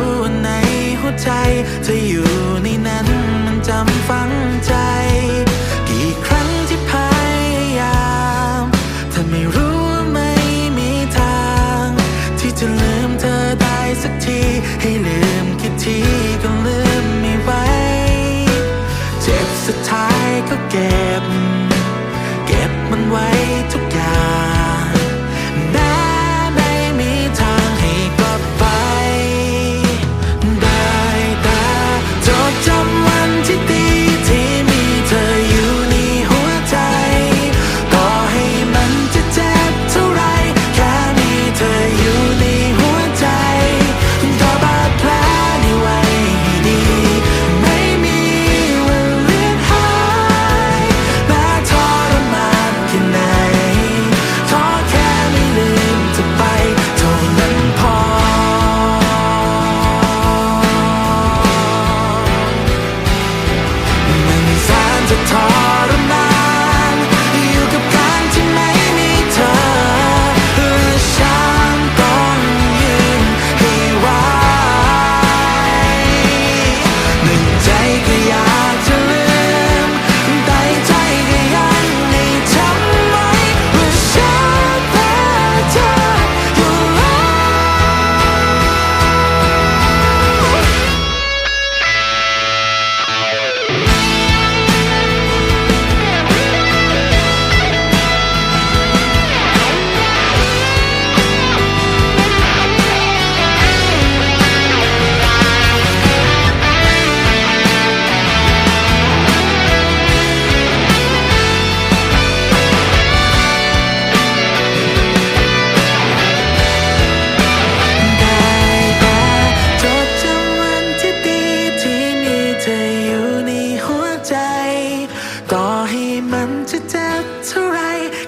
รู้ในหัวใจ เธออยู่ในนั้นมันจำฝังใจ กี่ครั้งที่พยายามเธอไม่รู้ว่าไม่มีทาง ที่จะลืมเธอได้สักทีให้เหลือ ต่อให้มันจะเจ็บเท่าไร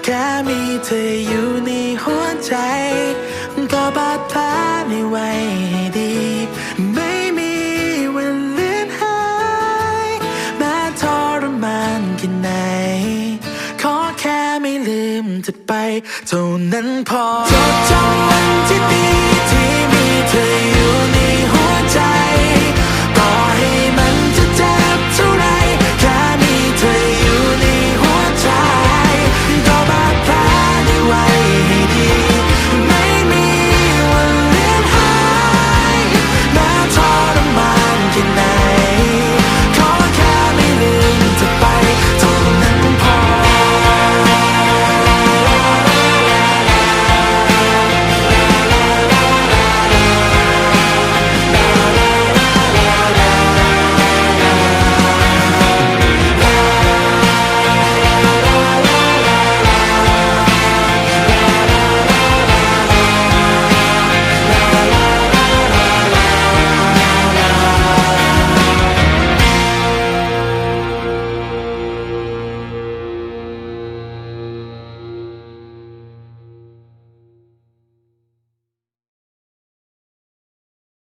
แค่มีเธออยู่ในหัวใจ ก็บาดแผลไม่ไหวให้ดี ไม่มีวันเลือนหายแม้ทรมานแค่ไหน ขอแค่ไม่ลืมจะไป เท่านั้นพอ